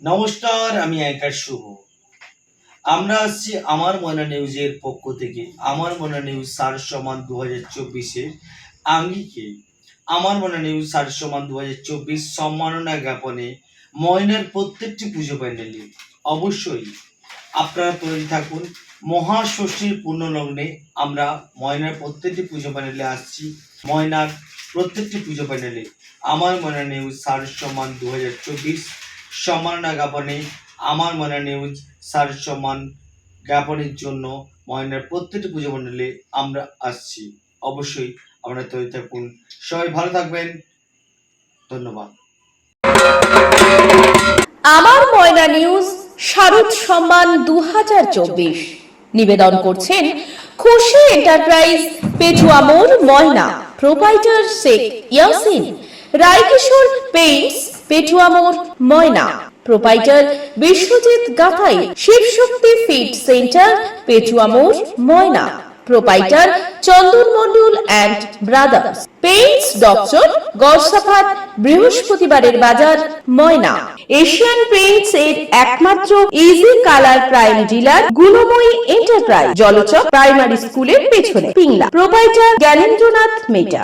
নমস্কার, আমি অ্যাঙ্কার শুভ। আমরা আসছি আমার মনা নিউজের পক্ষ থেকে। আমার মনা নিউজ সার সমান দু হাজার চব্বিশের আঙ্গিকে। আমার মনা নিউজ সার সমান দু হাজার চব্বিশ সম্মাননা জ্ঞাপনে ময়নার প্রত্যেকটি পুজো প্যান্ডেলে অবশ্যই আপনারা তৈরি থাকুন। মহাষষ্ঠীর পূর্ণলগ্নে আমরা ময়নার প্রত্যেকটি পুজো প্যান্ডেলে আসছি। ময়নার প্রত্যেকটি পুজো প্যান্ডেলে আমার মনা নিউজ সার সমান দু হাজার চব্বিশ সম্মাননা জ্ঞাপনে আমার মনে নিউজ সার সম্মান জ্ঞাপনের জন্য ময়নার প্রত্যেকটি পুজো মণ্ডলে আমরা আসছি। অবশ্যই আপনারা তৈরি থাকুন। সবাই ভালো থাকবেন। ধন্যবাদ। আমার ময়না নিউজ শারদ সম্মান দু হাজার চব্বিশ। নিবেদন করছেন খুশি enterprise Petuamor Moyna proprietor Sheikh Yasin, Raikishore paints Petuamor Moyna. Proprietor Biswajit Gathai Shibshakti fit centre Petuamor Moyna. Proprietor Chandan Mondal and brothers. Paints doctor Garsafat বৃহস্পতিবারের বাজার, ময়না। এশিয়ান পেইন্টস এর একমাত্র easy colour prime dealer Gunamoyee enterprise, Jalchak primary school পেছনে, Pingla. Proprietor Gyanendranath মেটা।